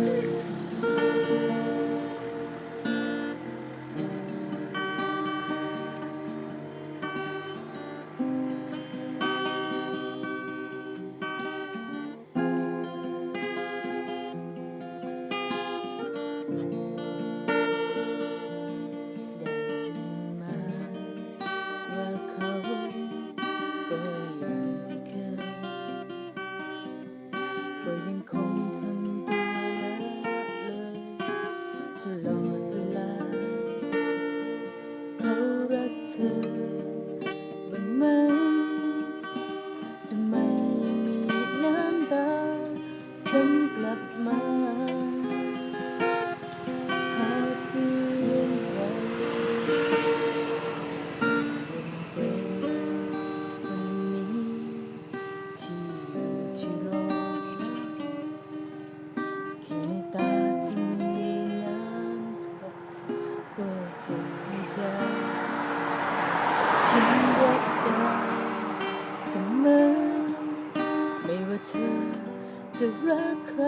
うん。 ฉัน จะรักใคร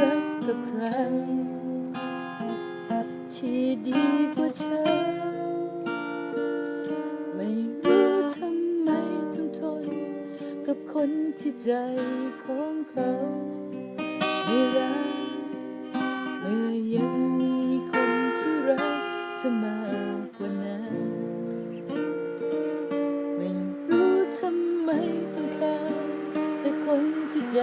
รักกับใคร ที่ดีกว่าฉัน ไม่รู้ทำไมต้องทน กับคนที่ใจของเขาไม่รักเมื่อยังมีคนที่รักเธอมากกว่านั้น ไม่รู้ทำไมต้องแค่แต่คนที่ใจ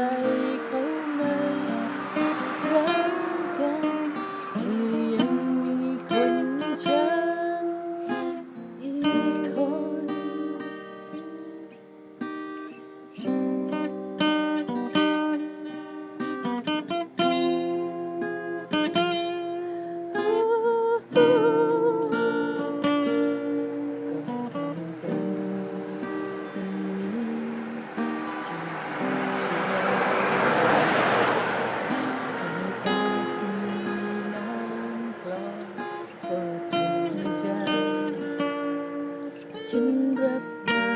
ฉันรับได้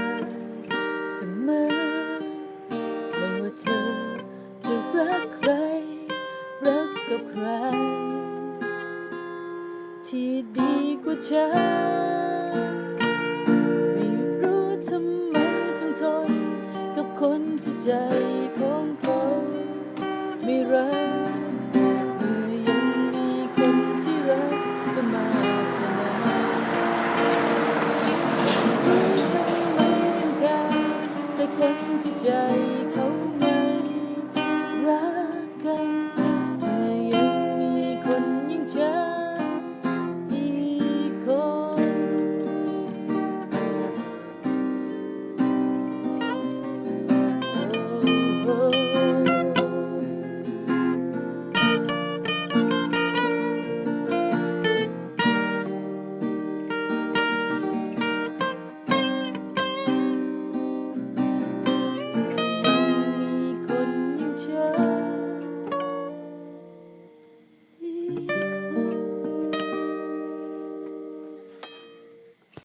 เสมอ ไม่ว่าเธอจะรักใคร รักกับใคร ที่ดีกว่าฉัน ใจ